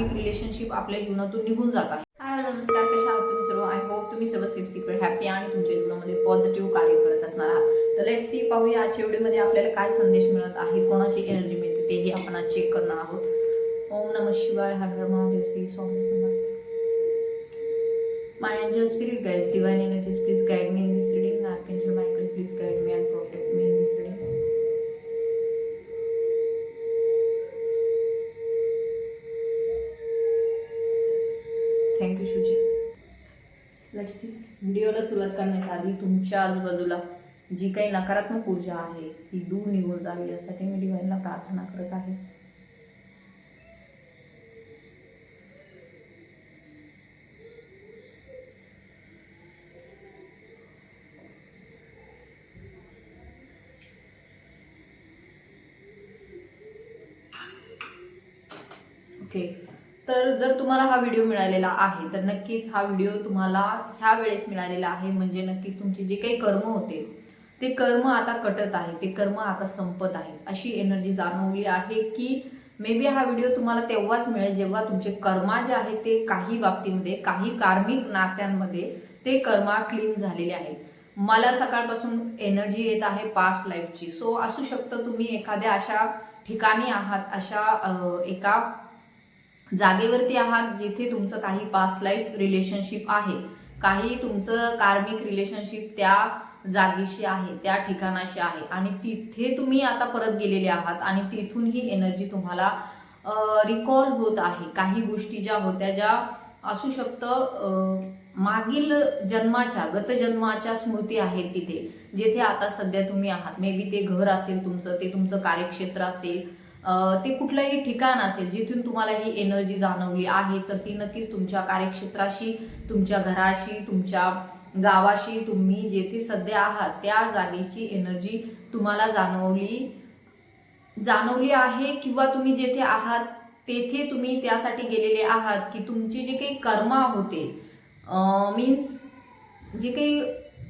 धार्मिक रिलेशनशिप आपल्या जीवनातून निघून जात आहे. हाय नमस्कार कशा आहात तुम्ही सर्व? आय होप तुम्ही सर्व सेफ सिक्रेट हॅपी आणि तुमच्या जीवनामध्ये पॉझिटिव्ह कार्य करत असणार आहात. तर लेट सी पाहूया आजच्या व्हिडिओमध्ये आपल्याला काय संदेश मिळत आहे कोणाची एनर्जी मिळते तेही आपण आज चेक करणार आहोत. Om Namah Shivaya Har Har Mahadev Shri Swami Samarth. My spirit spirit guides, divine please please guide me in this reading. Archangel Michael please guide me let's व्हिडिओला सुरुवात करण्याच्या आधी तुमच्या आजूबाजूला जी काही नकारात्मक ऊर्जा आहे ती दूर निघून जावी यासाठी मी डिवाईनला प्रार्थना करत आहे ओके तर जर तुम्हाला हा व्हिडिओ मिळालेला आहे तर नक्कीच हा व्हिडिओ तुम्हाला ह्या वेळेस मिळालेला आहे. म्हणजे नक्कीच तुमचे जे काही कर्म होते ते कर्म आता कटत आहे ते कर्म आता संपत आहे. अशी एनर्जी जाणवली आहे की मे बी हा व्हिडिओ तुम्हाला तेव्हाच मिळेल जेव्हा तुमचे कर्मा जे आहेत ते काही बाबतीमध्ये काही कार्मिक नात्यांमध्ये ते कर्मा क्लीन झालेले आहेत. मला सकाळपासून एनर्जी येत आहे पास्ट लाईफची सो असू शकतं तुम्ही एखाद्या अशा ठिकाणी आहात अशा एका जागेवरती आहात जिथे तुमचं काही पास्ट लाईफ रिलेशनशिप आहे. काही तुमचं कार्मिक रिलेशनशिप त्या जागेशी आहे त्या ठिकाणाशी आहे. आणि तिथे तुम्ही आता परत गेलेले आहात आणि तिथून ही एनर्जी तुम्हाला रिकॉल होत आहे. काही गोष्टी ज्या होत्या ज्या असू शकतं मागील जन्माच्या गतजन्माच्या स्मृती आहेत तिथे जेथे आता सध्या तुम्ही आहात. मे बी ते घर असेल तुमचं ते तुमचं कार्यक्षेत्र असेल ते कुठलंही ठिकाण असेल जिथून तुम्हाला ही एनर्जी जाणवली आहे तर ती नक्कीच तुमच्या कार्यक्षेत्राशी तुमच्या घराशी तुमच्या गावाशी तुम्ही जेथे सध्या आहात त्या जागेची एनर्जी तुम्हाला जाणवली जाणवली आहे किंवा तुम्ही जेथे आहात तेथे तुम्ही त्यासाठी गेलेले आहात की तुमचे जे काही कर्मा होते मीन्स जे काही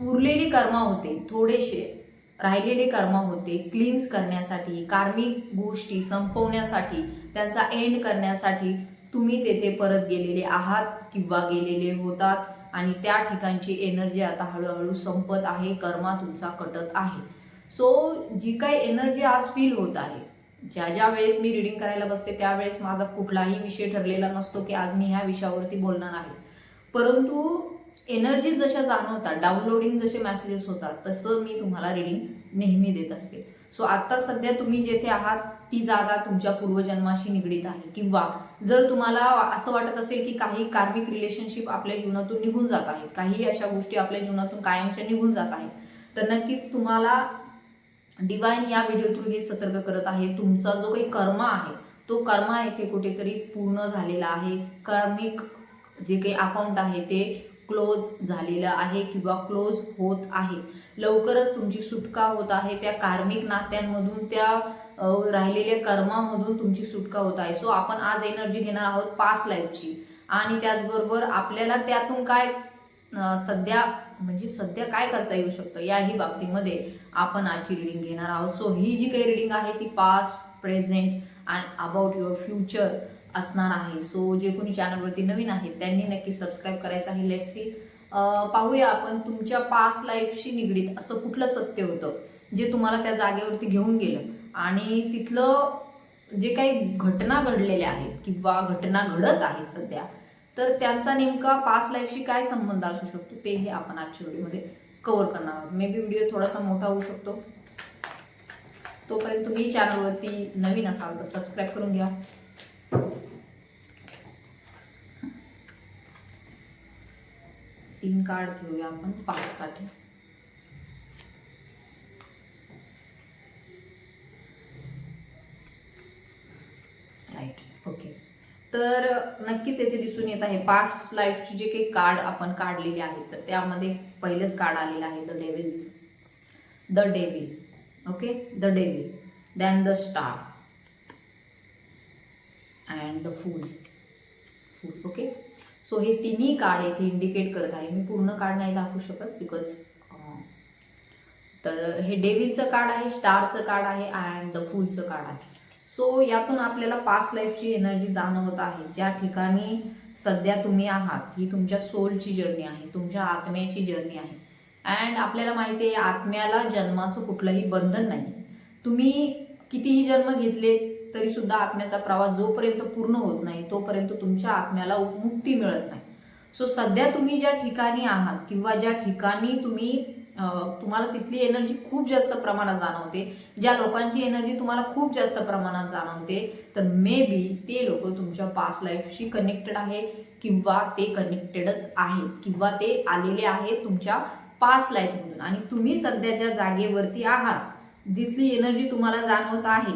उरलेले कर्मा होते थोडेसे राहिलेले कर्म होते क्लीन्स करण्यासाठी कार्मिक गोष्टी संपवण्यासाठी त्यांचा एंड करण्यासाठी तुम्ही तेथे परत गेलेले आहात किंवा गेलेले होतात. आणि त्या ठिकाणची एनर्जी आता हळूहळू संपत आहे कर्मा तुमचा कटत आहे. सो जी काही एनर्जी आज फील होत आहे ज्या ज्या वेळेस मी रिडिंग करायला बसते त्यावेळेस माझा कुठलाही विषय ठरलेला नसतो की आज मी ह्या विषयावरती बोलणार आहे. परंतु एनर्जी जशा जाणवतात डाउनलोडिंग जसे मेसेजेस होतात तसं मी तुम्हाला रिडिंग नेहमी देत असते. सो आता सध्या तुम्ही जेथे आहात ती जागा तुमच्या पूर्वजन्माशी निगडीत आहे. किंवा जर तुम्हाला असं वाटत असेल की काही कार्मिक रिलेशनशिप आपल्या जीवनातून निघून जात आहेत काही अशा गोष्टी आपल्या जीवनातून कायमच्या निघून जात आहेत तर नक्कीच तुम्हाला डिवाइन या व्हिडिओ थ्रू हे सतर्क करत आहे. तुमचा जो काही कर्म आहे तो कर्म येथे कुठेतरी पूर्ण झालेला आहे. कार्मिक जे काही अकाउंट आहे ते क्लोज झालेलं आहे किंवा क्लोज होत आहे. लवकरच तुमची सुटका होत आहे. त्या कार्मिक नात्यांमधून त्या राहिलेल्या कर्मामधून तुमची सुटका होत आहे. सो आपण आज एनर्जी घेणार आहोत पास्ट लाईफची आणि त्याचबरोबर आपल्याला त्यातून काय सध्या म्हणजे सध्या काय करता येऊ शकतं? याही बाबतीमध्ये आपण आजची रिडिंग घेणार आहोत. सो ही जी काही रिडिंग आहे ती past present and about your future असणार आहे. सो जे कोणी चॅनलवरती नवीन आहेत त्यांनी नक्की सबस्क्राईब करायचं आहे. लेट्स सी पाहूया आपण तुमच्या पास्ट लाईफशी निगडीत असं कुठलं सत्य होतं जे तुम्हाला त्या जागेवरती घेऊन गेलं. आणि तिथलं जे काही घटना घडलेल्या आहेत किंवा घटना घडत आहेत सध्या तर त्यांचा नेमका पास्ट लाईफशी काय संबंध असू शकतो तेही आपण आजच्या व्हिडिओमध्ये कव्हर करणार आहोत. मे बी व्हिडिओ थोडासा मोठा होऊ शकतो. तोपर्यंत तुम्ही चॅनलवरती नवीन असाल तर सबस्क्राईब करून घ्या. तीन कार्ड घेऊया आपण पाचसाठी राईट ओके तर नक्कीच येथे दिसून येत आहे पास्ट लाईफचे जे काही कार्ड आपण काढलेले आहेत तर त्यामध्ये पहिलंच कार्ड आलेलं आहे the devils the devil okay the devil then the star and the fool fool okay so हे तिन्ही कार्ड येथे इंडिकेट करत आहे. मी पूर्ण कार्ड नाही दाखवू शकत बिकॉज तर हे डेव्हिलचं कार्ड आहे स्टारचं कार्ड आहे अँड द फूलचं कार्ड आहे. सो यातून आपल्याला पास्ट लाईफची एनर्जी जाणवत आहे. ज्या ठिकाणी सध्या तुम्ही आहात ही तुमच्या सोलची जर्नी आहे तुमच्या आत्म्याची जर्नी आहे. अँड आपल्याला माहिती आहे आत्म्याला जन्माचं कुठलंही बंधन नाही. तुम्ही कितीही जन्म घेतले तरी सुद्धा आत्म्याचा प्रवास जोपर्यंत पूर्ण होत नाही तोपर्यंत तुमच्या आत्म्याला मुक्ती मिळत नाही. सो सध्या तुम्ही ज्या ठिकाणी आहात किंवा ज्या ठिकाणी तुम्ही तुम्हाला तिथली एनर्जी खूप जास्त प्रमाणात जाणवते ज्या लोकांची एनर्जी तुम्हाला खूप जास्त प्रमाणात जाणवते तर मे बी ते लोक तुमच्या पास्ट लाईफशी कनेक्टेड आहे किंवा ते कनेक्टेडच आहेत किंवा ते आलेले आहेत तुमच्या पास्ट लाईफमधून आणि तुम्ही सध्या ज्या जागेवरती आहात जिथली एनर्जी तुम्हाला जाणवत आहे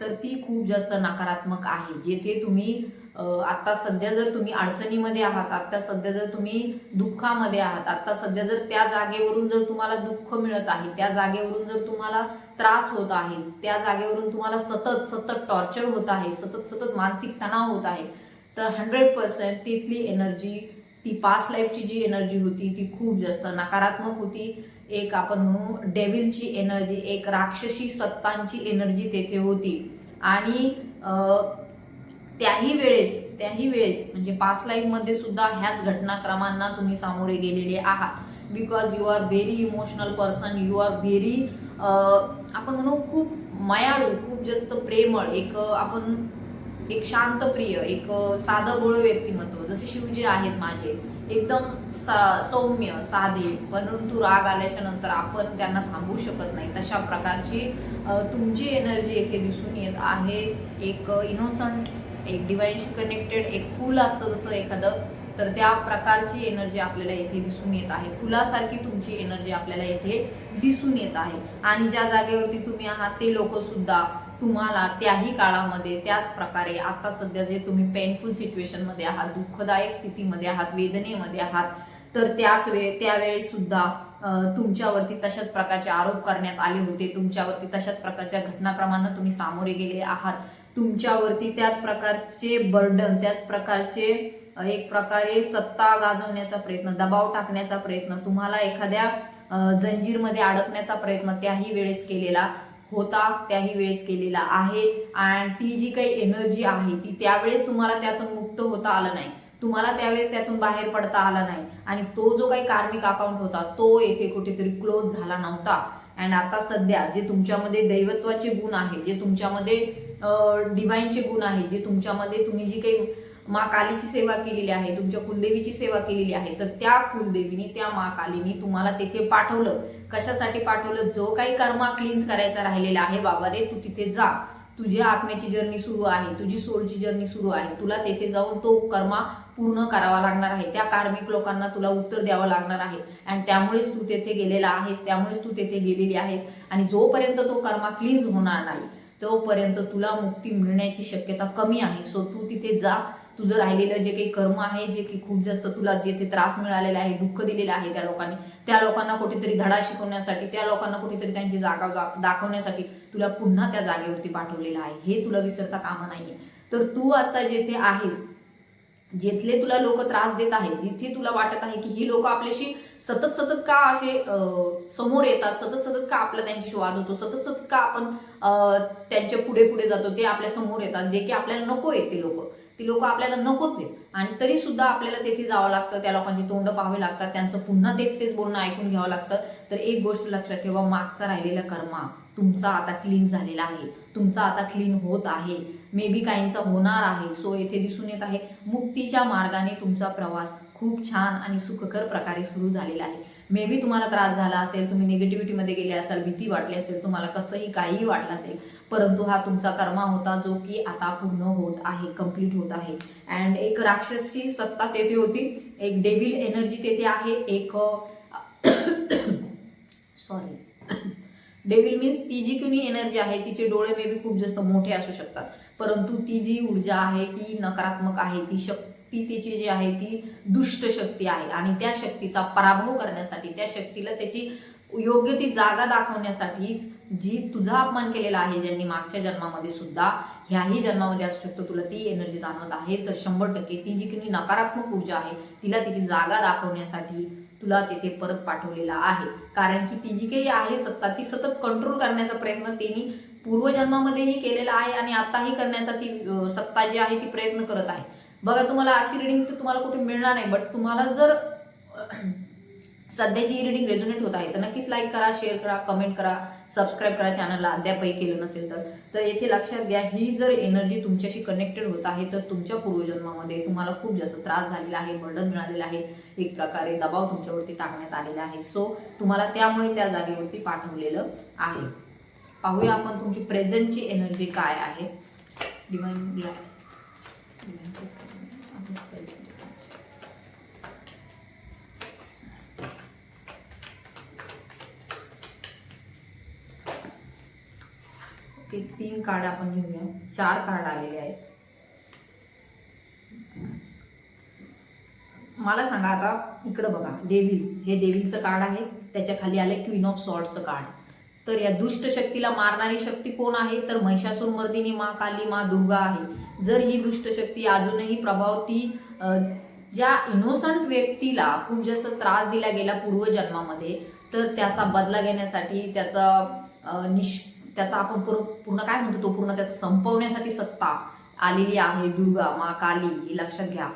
तर ती खूप जास्त नकारात्मक आहे. जेथे तुम्ही आत्ता सध्या जर तुम्ही अडचणीमध्ये आहात आत्ता सध्या जर तुम्ही दुःखामध्ये आहात आत्ता सध्या जर त्या जागेवरून जर तुम्हाला दुःख मिळत आहे त्या जागेवरून जर तुम्हाला त्रास होत आहे त्या जागेवरून तुम्हाला सतत सतत टॉर्चर होत आहे सतत सतत मानसिक तणाव होत आहे तर हंड्रेड पर्सेंट तिथली एनर्जी ती पास्ट लाईफची जी एनर्जी होती ती खूप जास्त नकारात्मक होती. एक आपण म्हणू डेव्हिलची एनर्जी एक राक्षसी सत्तांची एनर्जी तेथे होती. आणि त्याही वेळेस त्याही वेळेस म्हणजे पास्ट लाईफमध्ये सुद्धा ह्याच घटनाक्रमांना तुम्ही सामोरे गेलेले आहात. Because you are very emotional person you are very आपण म्हणू खूप मायाळू खूप जास्त प्रेमळ एक आपण एक शांतप्रिय एक साधं बोळ व्यक्तिमत्व. जसे शिवजी आहेत माझे एकदम सा सौम्य साधे परंतु राग आल्याच्यानंतर आपण त्यांना थांबवू शकत नाही. तशा प्रकारची तुमची एनर्जी येथे दिसून येत आहे. एक इनोसंट एक डिवाइनशी कनेक्टेड एक फूल असतं जसं एखादं तर त्या प्रकारची एनर्जी आपल्याला येथे दिसून येत आहे. फुलासारखी तुमची एनर्जी आपल्याला येथे दिसून येत आहे. आणि ज्या जागेवरती तुम्ही आहात ते लोक सुद्धा तुम्हाला त्याही काळामध्ये त्याच प्रकारे आता सध्या जे तुम्ही पेनफुल सिच्युएशनमध्ये आहात दुःखदायक स्थितीमध्ये आहात वेदनेमध्ये आहात तर त्याच वेळ त्यावेळी सुद्धा तुमच्यावरती तशाच प्रकारचे आरोप करण्यात आले होते. तुमच्यावरती तशाच प्रकारच्या घटनाक्रमांना तुम्ही सामोरे गेले आहात. तुमच्यावरती त्याच प्रकारचे बर्डन त्याच प्रकारचे एक प्रकारे सत्ता गाजवण्याचा प्रयत्न दबाव टाकण्याचा प्रयत्न तुम्हाला एखाद्या जंजीरमध्ये अडकण्याचा प्रयत्न त्याही वेळेस केलेला. होता त्याही वेळेस केलेला आहे. आणि ती जी काही एनर्जी आहे ती त्यावेळेस तुम्हाला त्यातून मुक्त होता आलं नाही. तुम्हाला त्यावेळेस त्यातून बाहेर पडता आला नाही. आणि तो जो काही कार्मिक अकाउंट होता तो येथे कुठेतरी क्लोज झाला नव्हता. अँड आता सध्या जे तुमच्यामध्ये दैवत्वाचे गुण आहेत जे तुमच्यामध्ये डिवाईनचे गुण आहेत जे तुमच्यामध्ये तुम्ही जी काही मा कालीची सेवा केलेली आहे तुमच्या कुलदेवीची सेवा केलेली आहे तर त्या कुलदेवीने त्या मा कालीने तुम्हाला तेथे पाठवलं. कशासाठी पाठवलं? जो काही कर्मा क्लीन्स करायचा राहिलेला आहे बाबा रे तू तिथे जा. तुझ्या आत्म्याची जर्नी सुरू आहे तुझी सोलची जर्नी सुरू आहे. तुला तेथे जाऊन तो कर्मा पूर्ण करावा लागणार आहे. त्या कार्मिक लोकांना तुला उत्तर द्यावं लागणार आहे. आणि त्यामुळेच तू तेथे गेलेला आहेस त्यामुळेच तू तेथे गेलेली आहेस. आणि जोपर्यंत तो कर्मा क्लीन्स होणार नाही तोपर्यंत तुला मुक्ती मिळण्याची शक्यता कमी आहे. सो तू तिथे जा. तुझं राहिलेलं जे काही कर्म आहे जे की खूप जास्त तुला जेथे त्रास मिळालेला आहे दुःख दिलेलं आहे त्या लोकांनी त्या लोकांना कुठेतरी धडा शिकवण्यासाठी त्या लोकांना कुठेतरी त्यांची जागा दाखवण्यासाठी तुला पुन्हा त्या जागेवरती पाठवलेलं आहे. हे तुला विसरता कामा नाहीये. तर तू आता जेथे आहेस जिथले तुला लोक त्रास देत आहेत जिथे तुला वाटत आहे की ही लोक आपल्याशी सतत सतत का असे समोर येतात सतत सतत का आपला त्यांच्याशी वाद होतो सतत सतत का आपण त्यांच्या पुढे पुढे जातो ते आपल्यासमोर येतात जे की आपल्याला नको येते लोक. ती लोक आपल्याला नकोच आहेत आणि तरी सुद्धा आपल्याला तेथे जावं लागतं त्या लोकांची तोंड पाहावे लागतात त्यांचं पुन्हा तेच तेच बोलणं ऐकून घ्यावं लागतं. तर एक गोष्ट लक्षात ठेवा मागचा राहिलेला कर्मा तुमचा आता क्लीन झालेला आहे. तुमचा आता क्लीन होत आहे. मे बी काहींचा होणार आहे सो येथे दिसून येत आहे. मुक्तीच्या मार्गाने तुमचा प्रवास खूप छान आणि सुखकर प्रकारे सुरू झालेला आहे. मे बी तुम्हाला त्रास झाला असेल तुम्ही निगेटिव्हिटीमध्ये गेले असाल भीती वाटली असेल तुम्हाला कसंही काहीही वाटलं असेल परंतु हा तुमचा कर्मा होता जो की आता पूर्ण होत आहे कंप्लीट होत आहे. अँड एक राक्षसी सत्ता तेथे होती. एक डेविल एनर्जी तेथे आहे. एक सॉरी डेव्हिल मीन्स ती जी कुणी एनर्जी आहे तिचे डोळे मे बी खूप जास्त मोठे असू शकतात. परंतु ती जी ऊर्जा आहे ती नकारात्मक आहे ती शक्ती ती तिची जी आहे ती दुष्ट शक्ती आहे. आणि त्या शक्तीचा पराभव करण्यासाठी त्या शक्तीला त्याची योग्य ती जागा दाखवण्यासाठीच जी तुझा अपमान केलेला आहे ज्यांनी मागच्या जन्मामध्ये सुद्धा ह्याही जन्मामध्ये असू शकतो तुला ती एनर्जी जाणवत आहे तर शंभर टक्के ती जी काही नकारात्मक ऊर्जा आहे तिला तिची जागा दाखवण्यासाठी तुला तिथे परत पाठवलेला आहे. कारण की ती जी काही आहे सत्ता ती सतत कंट्रोल करण्याचा प्रयत्न त्यांनी पूर्वजन्मामध्येही केलेला आहे आणि आताही करण्याचा ती सत्ता जी आहे ती प्रयत्न करत आहे. बघा तुम्हाला अशी रिडिंग तर तुम्हाला कुठे मिळणार नाही बट तुम्हाला जर सध्याची ही रिडिंग रेझोनेट होत आहे तर नक्कीच लाईक करा शेअर करा कमेंट करा सबस्क्राईब करा चॅनलला अद्यापही केलं नसेल तर. तर येथे लक्षात घ्या ही जर एनर्जी तुमच्याशी कनेक्टेड होत आहे तर तुमच्या पूर्वजन्मामध्ये तुम्हाला खूप जास्त त्रास झालेला आहे मर्डन मिळालेलं आहे. एक प्रकारे दबाव तुमच्यावरती टाकण्यात आलेला आहे. सो तुम्हाला त्यामुळे त्या जागेवरती पाठवलेलं आहे. पाहूया आपण तुमची प्रेझेंटची एनर्जी काय आहे. डिवाइन की तीन कार्ड आपण घेऊया. चार कार्ड आलेले आहेत. मला सांगा आता इकडं बघा डेव्हिल हे डेव्हिलचं कार्ड आहे. त्याच्याखाली आलंय क्वीन ऑफ सॉर्टचं कार्ड तर या दुष्ट शक्तीला मारणारी शक्ती कोण आहे? तर महिषासूर मर्दिनी मा काली मा दुर्गा आहे. जर ही दुष्ट शक्ती अजूनही प्रभाव ती ज्या इनोसंट व्यक्तीला खूप जास्त त्रास दिला गेला पूर्वजन्मामध्ये तर त्याचा बदला घेण्यासाठी त्याचा निष त्याचा आपण पूर्ण पूर्ण काय म्हणतो तो? पूर्ण त्याचा संपवण्यासाठी सत्ता आलेली आहे. दुर्गा मा काली ही लक्षात घ्या.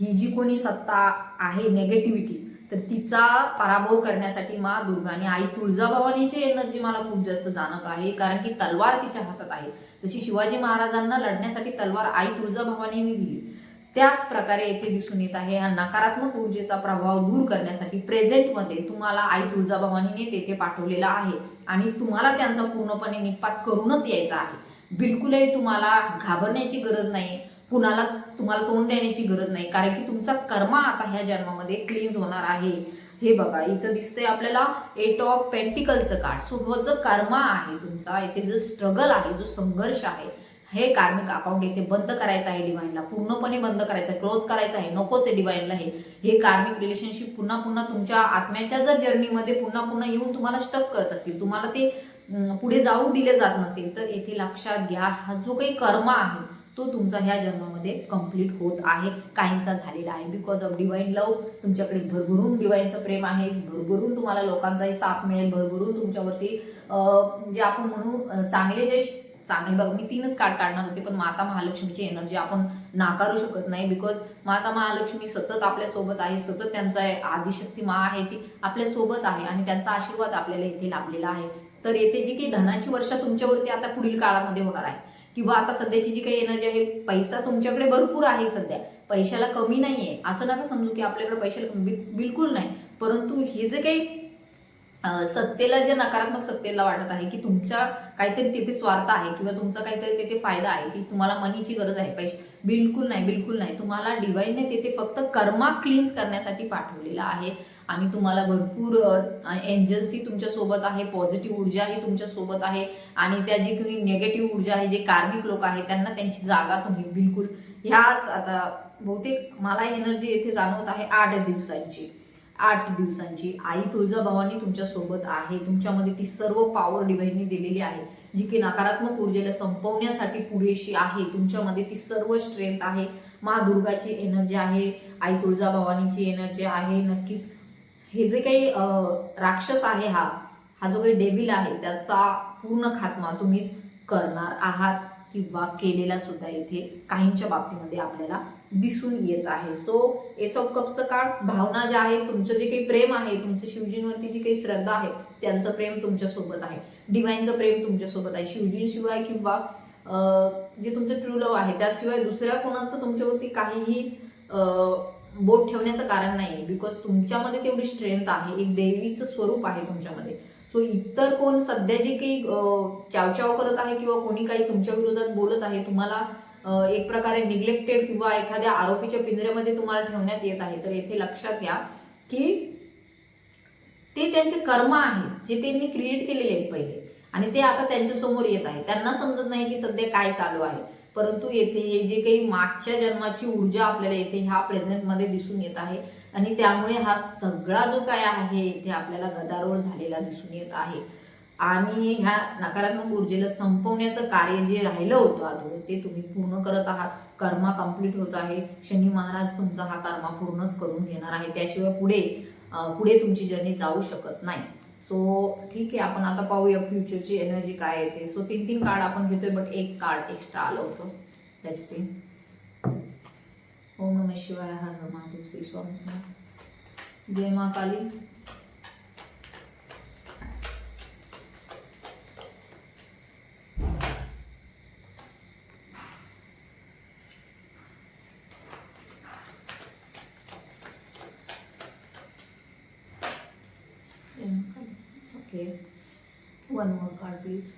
ही जी कोणी सत्ता आहे नेगेटिव्हिटी तर तिचा पराभव करण्यासाठी मा दुर्गा आणि आई तुळजाभवानीची एनर्जी मला खूप जास्त जाणत आहे. कारण की तलवार तिच्या हातात आहे. जशी शिवाजी महाराजांना लढण्यासाठी तलवार आई तुळजाभवानीने दिली. त्याच प्रकारे येथे दिसून येत आहे. हा नकारात्मक ऊर्जेचा प्रभाव दूर करण्यासाठी प्रेझेंटमध्ये तुम्हाला आई तुळजाभवानीने तेथे पाठवलेला आहे आणि तुम्हाला त्यांचा पूर्णपणे निपात करूनच यायचा आहे. बिलकुलही तुम्हाला घाबरण्याची गरज नाही कुणाला तुम्हाला तोंड देण्याची गरज नाही. कारण की तुमचा कर्मा आता ह्या जन्मामध्ये क्लीन होणार आहे. हे बघा इथं दिसतंय आपल्याला एट ऑफ पेंटिकलचं कार्ड सो जो कर्मा आहे तुमचा. इथे जो स्ट्रगल आहे जो संघर्ष आहे हे कार्मिक अकाउंट इथे बंद करायचं आहे डिवाइनला पूर्णपणे बंद करायचं आहे क्लोज करायचं आहे नकोच आहे डिवाइनला हे. हे कार्मिक रिलेशनशिप पुन्हा पुन्हा तुमच्या आत्म्याच्या जर जर्नीमध्ये पुन्हा पुन्हा येऊन तुम्हाला स्टक करत असतील तुम्हाला ते पुढे जाऊ दिले जात नसेल तर येथे लक्षात घ्या हा जो काही कर्म आहे तो तुमचा ह्या जन्मामध्ये कंप्लीट होत आहे काहींचा झालेला आहे. बिकॉज ऑफ डिवाईन लव तुमच्याकडे भरभरून डिवाईनचं प्रेम आहे भरभरून तुम्हाला लोकांचाही साथ मिळेल भरभरून तुमच्यावरती जे आपण म्हणू चांगले जे चांगले बघा मी तीनच कार्ड काढणार होते पण माता महालक्ष्मीची एनर्जी आपण नाकारू शकत नाही बिकॉज माता महालक्ष्मी सतत आपल्यासोबत आहे सतत त्यांचा आदिशक्ती मा आहे ती आपल्यासोबत आहे आणि त्यांचा आशीर्वाद आपल्याला येथे लाभलेला आहे. तर येथे जी काही धनाची वर्षा तुमच्यावरती आता पुढील काळामध्ये होणार आहे. किंवा आता सध्याची जी काही एनर्जी आहे पैसा तुमच्याकडे भरपूर आहे सध्या. पैशाला कमी नाहीये. असं नका समजू की आपल्याकडे पैशाला बिलकुल नाही. परंतु हे जे काही सत्तेला जे नकारात्मक सत्तेला वाटत आहे की तुमच्या काहीतरी तिथे स्वार्थ आहे किंवा तुमचा काहीतरी तिथे फायदा आहे की तुम्हाला मनीची गरज आहे पैसे बिलकुल नाही बिलकुल नाही. तुम्हाला डिवाईनने तिथे फक्त कर्मा क्लीन्स करण्यासाठी पाठवलेला आहे आणि तुम्हाला भरपूर एंजल्सही तुमच्यासोबत आहे पॉझिटिव्ह ऊर्जा ही आहे आणि त्या जी काही निगेटिव्ह ऊर्जा आहे जे कार्मिक लोक आहेत त्यांना त्यांची जागा तुम्ही बिलकुल ह्याच आता बहुतेक मला एनर्जी येथे जाणवत आहे आठ दिवसांची. आठ दिवसांची. आई तुळजाभवानी तुमच्यासोबत आहे. तुमच्यामध्ये ती सर्व पॉवर डिव्हाइननी दिलेली आहे. जी की नकारात्मक ऊर्जेला संपवण्यासाठी पुरेशी आहे. तुमच्यामध्ये ती सर्व स्ट्रेंथ आहे. मा दुर्गाची एनर्जी आहे. आई तुळजाभवानीची एनर्जी आहे. नक्कीच हे जे काही राक्षस आहे हा हा जो काही डेबिल आहे त्याचा पूर्ण खात्मा तुम्हीच करणार आहात किंवा केलेला सुद्धा इथे काहींच्या बाबतीमध्ये आपल्याला दिसून येत आहे. सो एस ऑफ कपचं कार्ड भावना ज्या आहेत तुमचं जे काही प्रेम आहे तुमचं शिवजींवरती जी काही श्रद्धा आहे त्यांचं प्रेम तुमच्यासोबत आहे. डिवाईनचं प्रेम तुमच्यासोबत आहे. शिवजींशिवाय किंवा जे तुमचं ट्रू लव आहे त्याशिवाय दुसऱ्या कोणाचं तुमच्यावरती काहीही बोट ठेवण्याचं कारण नाही बिकॉज तुमच्यामध्ये तेवढी स्ट्रेंथ आहे. एक देवीचं स्वरूप आहे तुमच्यामध्ये. सो इतर कोण सध्या जे काही चावचाव करत आहे किंवा कोणी काही तुमच्या विरोधात बोलत आहे तुम्हाला एक प्रकारे निग्लेक्टेड किंवा एखाद्या आरोपीच्या पिंजऱ्यामध्ये तुम्हाला ठेवण्यात येत आहे. तर येथे लक्षात घ्या की ते त्यांचे कर्म आहेत जे त्यांनी क्रिएट केलेले आहेत पहिले. आणि ते आता त्यांच्यासमोर येत आहे. त्यांना समजत नाही की सध्या काय चालू आहे. परंतु येथे हे जे काही मागच्या जन्माची ऊर्जा आपल्याला येथे ह्या प्रेझेंटमध्ये दिसून येत आहे. आणि त्यामुळे हा सगळा जो काय आहे इथे आपल्याला गदारोळ झालेला दिसून येत आहे. आणि ह्या नकारात्मक ऊर्जेला संपवण्याचं कार्य जे राहिलं होतं अधून ते तुम्ही पूर्ण करत आहात. कर्मा कंप्लीट होत आहे. शनी महाराज तुमचा हा कर्मा पूर्णच करून घेणार आहे. त्याशिवाय पुढे पुढे तुमची जर्नी जाऊ शकत नाही. सो ठीक आहे आपण आता पाहूया फ्युचरची एनर्जी काय येते सो तीन तीन कार्ड आपण घेतोय बट एक कार्ड एक्स्ट्रा आलं होतं. लेट्स सी ओम नम शिवाय हर हर महादेव श्री स्वामी जय मा काली जय मा Kali okay one more card please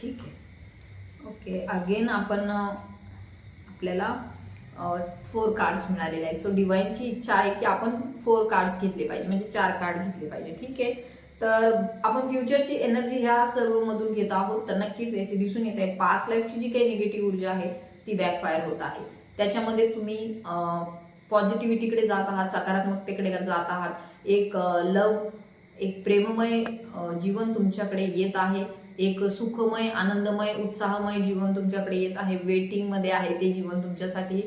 ठीक आहे. ओके अगेन आपण आपल्याला फोर कार्ड्स मिळालेले आहेत. सो डिवाईनची इच्छा आहे की आपण फोर कार्ड्स घेतले पाहिजे. म्हणजे चार कार्ड घेतले पाहिजे. ठीक आहे? तर आपण फ्युचरची एनर्जी ह्या सर्व मधून घेत आहोत. तर नक्कीच येथे दिसून येत आहे. पास्ट लाईफची जी काही निगेटिव्ह ऊर्जा आहे ती बॅकफायर होत आहे. त्याच्यामध्ये तुम्ही पॉझिटिव्हिटीकडे जात आहात सकारात्मकतेकडे जात आहात. एक लव एक प्रेममय जीवन तुमच्याकडे येत आहे. एक सुखमय आनंदमय उत्साहमय जीवन तुमच्याकडे येत आहे. वेटिंगमध्ये आहे ते जीवन तुमच्यासाठी.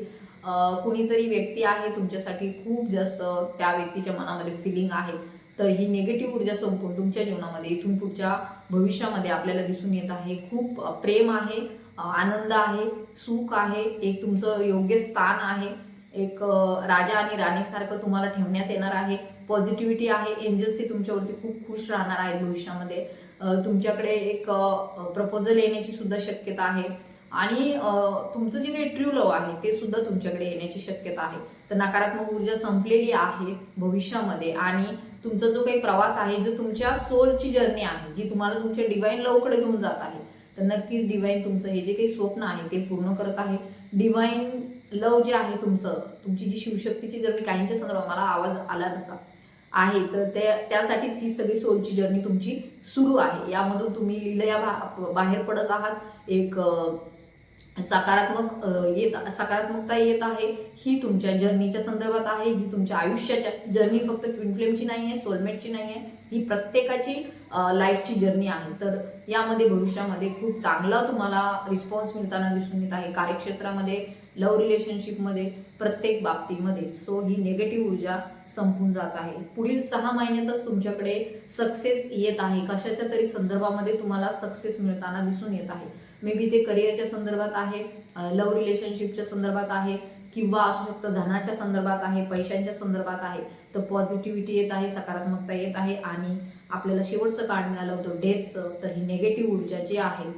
कुणीतरी व्यक्ती आहे तुमच्यासाठी खूप जास्त त्या व्यक्तीच्या मनामध्ये फिलिंग आहे. तर ही निगेटिव्ह ऊर्जा संपून तुमच्या जीवनामध्ये इथून पुढच्या भविष्यामध्ये आपल्याला दिसून येत आहे. खूप प्रेम आहे आनंद आहे सुख आहे एक तुमचं योग्य स्थान आहे. एक राजा आणि राणीसारखं तुम्हाला ठेवण्यात येणार आहे. पॉझिटिव्हिटी आहे. एंजल्सही तुमच्यावरती खूप खुश राहणार आहेत भविष्यामध्ये. तुमच्याकडे एक प्रपोजल येण्याची सुद्धा शक्यता आहे. आणि तुमचं जे काही ट्रू लव आहे ते सुद्धा तुमच्याकडे येण्याची शक्यता आहे. तर नकारात्मक ऊर्जा संपलेली आहे भविष्यामध्ये आणि तुमचा जो काही प्रवास आहे जो तुमच्या सोलची जर्नी आहे जी तुम्हाला तुमच्या डिवाईन लवकडे घेऊन जात आहे तर नक्कीच डिवाईन तुमचं हे जे काही स्वप्न आहे ते पूर्ण करत आहे. डिवाईन लव जे आहे तुमचं तुमची जी शिवशक्तीची जर्नी काहींच्या संदर्भात मला आवाज आला तसा आहे. तर ते त्यासाठीच ही सगळी सोलची जर्नी तुमची सुरू आहे. यामधून तुम्ही लिलया भा- बाहेर पडत आहात. एक सकारात्मक येत सकारात्मकता येत आहे. ही तुमच्या जर्नीच्या संदर्भात आहे. ही तुमच्या आयुष्याच्या जर्नी फक्त ट्विन फ्लेमची नाही आहे सोलमेटची नाही आहे ही प्रत्येकाची लाईफची जर्नी आहे. तर यामध्ये भविष्यामध्ये खूप चांगला तुम्हाला रिस्पॉन्स मिळताना दिसून येत आहे. कार्यक्षेत्रामध्ये लव्ह रिलेशनशिपमध्ये प्रत्येक बाबतीमध्ये. सो ही निगेटिव्ह ऊर्जा संपून जात आहे. पुढील सहा महिन्यातच तुमच्याकडे सक्सेस येत आहे. कशाच्या तरी संदर्भामध्ये तुम्हाला सक्सेस मिळताना दिसून येत आहे. मे बी ते करिअरच्या संदर्भात आहे लव्ह रिलेशनशिपच्या संदर्भात आहे किंवा असू शकतं धनाच्या संदर्भात आहे पैशांच्या संदर्भात आहे तर पॉझिटिव्हिटी येत आहे सकारात्मकता येत आहे आणि आपल्याला शेवटचं कार्ड मिळालं होतं डेथचं तर ही नेगेटिव्ह ऊर्जा जी आहे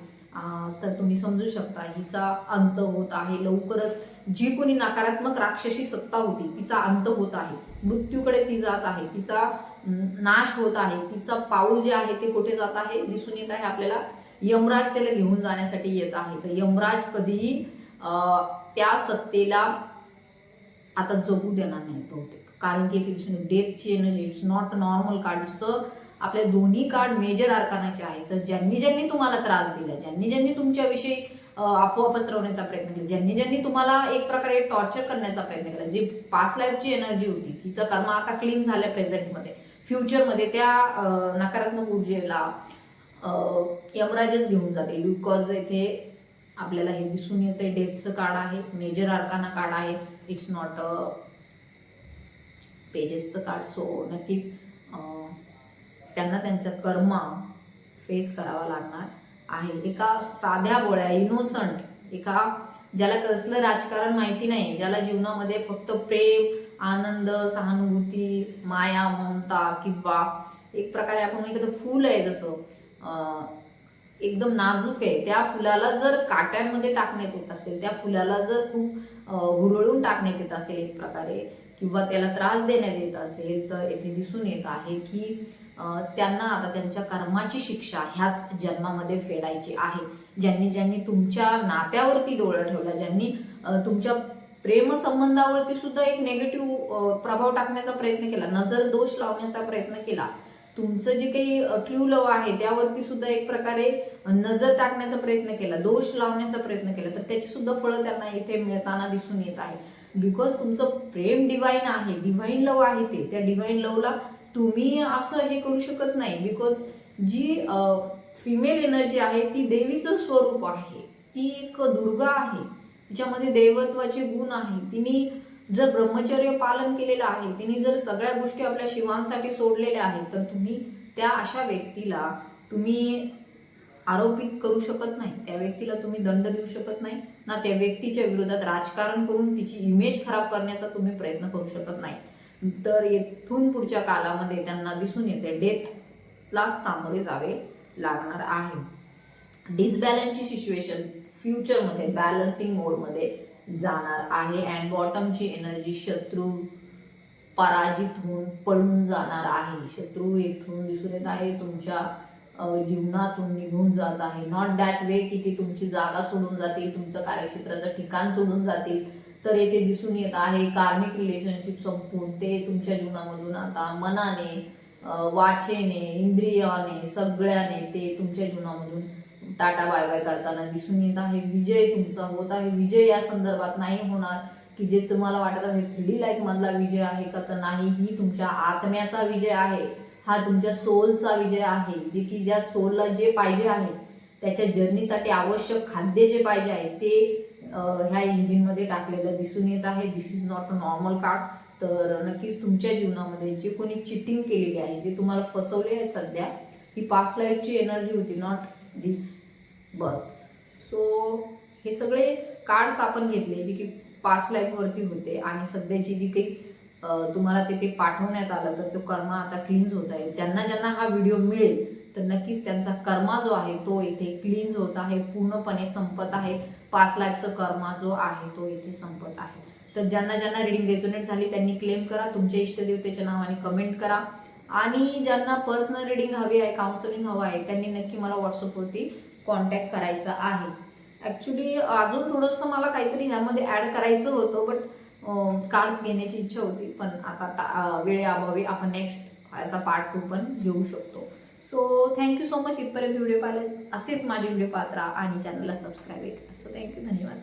तर तुम्ही समजू शकता हिचा अंत होत आहे. लवकरच जी कोणी नकारात्मक राक्षसी सत्ता होती तिचा अंत होत आहे. मृत्यूकडे ती जात आहे. तिचा नाश होत आहे. तिचा पाऊल जे आहे ते कुठे जात आहे? दिसून येत आहे आपल्याला. यमराज त्याला घेऊन जाण्यासाठी येत आहे. तर यमराज कधीही त्या सत्तेला आता जगू देणार नाही बहुतेक. कारण की इथे दिसून डेथची energy it's not normal card it's आपले दोन्ही कार्ड मेजर आरकानाचे आहेत. तर ज्यांनी ज्यांनी तुम्हाला त्रास दिला ज्यांनी ज्यांनी तुमच्याविषयी आपोआप पसरवण्याचा प्रयत्न केला ज्यांनी ज्यांनी तुम्हाला एक प्रकारे टॉर्चर करण्याचा प्रयत्न केला जी पास्ट लाईफची एनर्जी होती तिचं कर्म आता क्लीन झालं प्रेझेंटमध्ये फ्युचरमध्ये त्या नकारात्मक ऊर्जेला यमराजच घेऊन जाते बिकॉज इथे आपल्याला हे दिसून येते डेथचं कार्ड आहे मेजर आरकाना कार्ड आहे. इट्स नॉट अ पेजेसचं कार्ड सो नक्कीच त्यांना त्यांचं कर्म फेस करावा लागणार आहे. एका साध्या गोळ्या इनोसंट एका ज्याला कसलं राजकारण माहिती नाही ज्याला जीवनामध्ये फक्त प्रेम आनंद सहानुभूती माया ममता किंवा एक प्रकारे आपण एखादं फूल आहे जसं एकदम नाजूक आहे. त्या फुलाला जर काट्यांमध्ये टाकण्यात येत असेल त्या फुलाला जर खूप हुरळून टाकण्यात येत असेल एक प्रकारे किंवा त्याला त्रास देण्यात येत असेल तर येथे दिसून येत आहे की त्यांना आता त्यांच्या कर्माची शिक्षा ह्याच जन्मामध्ये फेडायची आहे. ज्यांनी ज्यांनी तुमच्या नात्यावरती डोळा ठेवला ज्यांनी तुमच्या प्रेमसंबंधावरती सुद्धा एक नेगेटिव्ह प्रभाव टाकण्याचा प्रयत्न केला नजर दोष लावण्याचा प्रयत्न केला तुमचं जे काही ट्रू लव आहे त्यावरती सुद्धा एक प्रकारे नजर टाकण्याचा प्रयत्न केला दोष लावण्याचा प्रयत्न केला तर त्याची सुद्धा फळं त्यांना इथे मिळताना दिसून येत आहे. बिकॉज तुमचं प्रेम डिवाईन आहे डिवाईन लव आहे ते. त्या डिव्हाइन लवला तुम्ही असं हे करू शकत नाही. बिकॉज जी फिमेल एनर्जी आहे ती देवीचं स्वरूप आहे. ती एक दुर्गा आहे. तिच्यामध्ये दैवत्वाचे गुण आहे. तिने जर ब्रह्मचर्य पालन केलेलं आहे तिने जर सगळ्या गोष्टी आपल्या शिवांसाठी सोडलेल्या आहेत तर तुम्ही त्या अशा व्यक्तीला तुम्ही आरोपित करू शकत नाही त्या व्यक्तीला तुम्ही दंड देऊ शकत नाही ना त्या व्यक्तीच्या विरोधात राजकारण करून तिची इमेज खराब करण्याचा तुम्ही प्रयत्न करू शकत नाही. तर येथून पुढच्या कालामध्ये त्यांना दिसून येते डेथला सामोरे जावे लागणार आहे. डिसबॅलन्सची सिच्युएशन फ्युचरमध्ये बॅलन्सिंग मोडमध्ये जाणार आहे अँड बॉटमची एनर्जी शत्रू पराजित होऊन पळून जाणार आहे. शत्रू येथून दिसून येत आहे तुमच्या जीवनातून निघून जात आहे. नॉट दॅट वे की ते तुमची जागा सोडून जातील तुमचं कार्यक्षेत्राचं ठिकाण सोडून जातील. तर येथे दिसून येत आहे कार्मिक रिलेशनशिप संपून ते तुमच्या जीवनामधून आता मनाने वाचेने इंद्रियाने सगळ्याने ते तुमच्या जीवनामधून टाटा बाय बाय करताना दिसून येत आहे. विजय तुमचा होत आहे. विजय या संदर्भात नाही होणार की जे तुम्हाला वाटत आहे थ्री डी लाईफ मधला विजय आहे का तर नाही ही तुमच्या आत्म्याचा विजय आहे. हा तुमच्या सोलचा विजय आहे. जे की ज्या सोलला जे पाहिजे आहे त्याच्या जर्नीसाठी आवश्यक खाद्य जे पाहिजे आहे ते ह्या इंजिनमध्ये टाकलेलं दिसून येत आहे. This is not a normal card तर नक्कीच तुमच्या जीवनामध्ये जे कोणी चिटिंग केलेली आहे जे तुम्हाला फसवले आहे सध्या ही पास्ट लाईफची एनर्जी होती नॉट दिस बर्थ सो हे सगळे कार्ड्स आपण घेतले जे की पास्ट लाईफवरती होते आणि सध्याची जी काही तुम्हाला तिथे पाठवण्यात आलं तर तो कर्मा आता क्लीन्स होत आहे. ज्यांना ज्यांना हा व्हिडिओ मिळेल तर नक्कीच त्यांचा कर्मा जो आहे तो इथे क्लीन्स होत आहे पूर्णपणे संपत आहे. पाच लाखचं कर्मा जो आहे तो इथे संपत आहे. तर ज्यांना ज्यांना रिडिंग रेझोनेट झाली त्यांनी क्लेम करा. तुमच्या इष्टदेवतेच्या नावाने कमेंट करा. आणि ज्यांना पर्सनल रिडिंग हवी आहे काउन्सिलिंग हवं आहे त्यांनी नक्की मला व्हॉट्सअपवरती कॉन्टॅक्ट करायचा आहे. ॲक्च्युली अजून थोडंसं मला काहीतरी ह्यामध्ये ॲड करायचं होतं बट कार्ड्स घेण्याची इच्छा होती पण आता वेळेअभावी आपण नेक्स्ट याचा पार्ट टू पण घेऊ शकतो. So thank you so much इथपर्यंत व्हिडिओ पाहिला असेच माझे व्हिडिओ पाहत राहा आणि चॅनलला सबस्क्राईब करा. सो थँक्यू धन्यवाद.